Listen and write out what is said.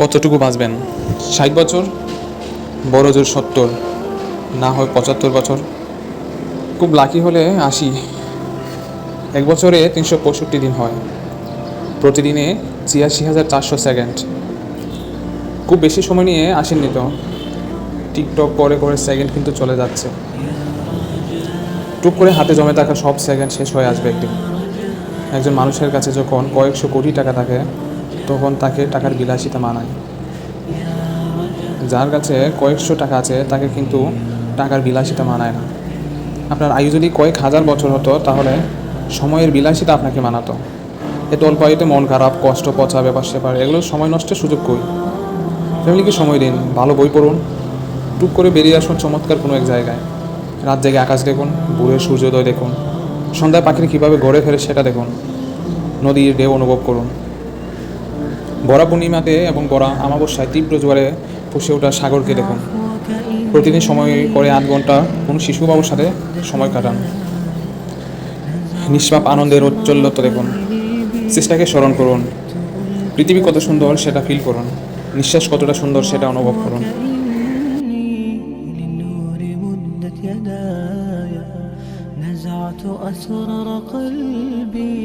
কতটুকু বাঁচবেন? ষাট বছর, বড় জোর সত্তর, না হয় পঁচাত্তর বছর। খুব লাকি হলে আশি। এক বছরে তিনশো পঁয়ষট্টি দিন হয়। প্রতিদিনে ছিয়াশি হাজার চারশো সেকেন্ড খুব বেশি সময় নিয়ে আসেননি তো। টিকটক করে করে সেকেন্ড কিন্তু চলে যাচ্ছে। টুক করে হাতে জমে থাকা সব সেকেন্ড শেষ হয়ে আসবে একদিন। একজন মানুষের কাছে যখন কয়েকশো কোটি টাকা থাকে তখন তাকে টাকার বিলাসিতা মানায়। যার কাছে কয়েকশো টাকা আছে, তাকে কিন্তু টাকার বিলাসিতা মানায় না। আপনার আয়ু যদি কয়েক হাজার বছর হতো, তাহলে সময়ের বিলাসিতা আপনাকে মানাতো। এত অল্প আয়ুতে মন খারাপ, কষ্ট, পচা, ব্যাপার সেপার এগুলো সময় নষ্টের সুযোগ কই? ফ্যামিলিকে সময় দিন, ভালো বই পড়ুন, টুক করে বেরিয়ে আসুন চমৎকার কোনো এক জায়গায়। রাত জেগে আকাশ দেখুন ভোরের সূর্যোদয় দেখুন, সন্ধ্যায় পাখির কীভাবে গড়ে ফেরে সেটা দেখুন। নদীর ঢেউ অনুভব করুন। বড়া পূর্ণিমাতে এবং বড়া আমাবস্যায় তীব্র জোয়ারে ফুসে ওঠা সাগরকে দেখুন প্রতিদিন সময় করে আট ঘন্টা কোনো শিশু বাবুর সাথে সময় কাটান নিষ্পাপ আনন্দের ঔজ্জ্বল্যতা দেখুন চেষ্টাকে স্মরণ করুন পৃথিবী কত সুন্দর সেটা ফিল করুন নিঃশ্বাস কতটা সুন্দর সেটা অনুভব করুন إني للنور مدت يداي نزعت أسرار قلبي